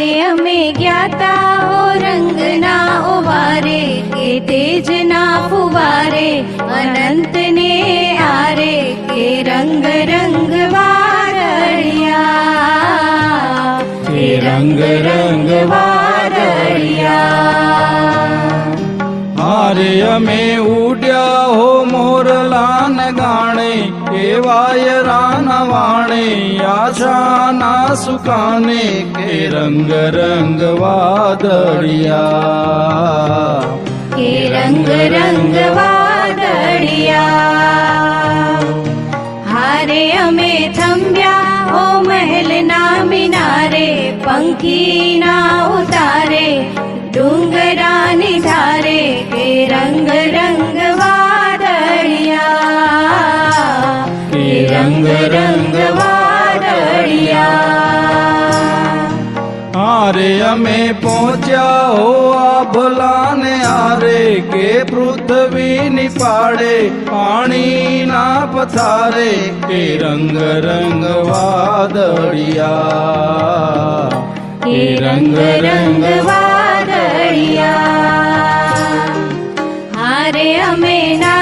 હારે અમે જ્ઞાતા ઓ રંગના ઓવારે, કે તેજના ફુવારે અનંત ને આરે, કે રંગ રંગ વારળિયા કે રંગ રંગ વાદળિયા હારે અમે ઉડ્યા હો મોરલાન ગાણે કેવાય રાન વાણે, આશાના સુકાને કે રંગ રંગ વાદળિયા. કે રંગ રંગ વાદળિયા. હારે અમે થંભ્યા ઓ મહેલના મિનારે, પંખીના ઉતારે, ડુંગ રંગ રંગ વાદળિયા કે રંગ રંગ વાદળિયા આરે અમે પહોંચ્યા હો આ ભલાને આરે કે પૃથ્વીની પાડે પાણીના પથારે કે રંગ રંગ વાદળિયા કે રંગ રંગ nena.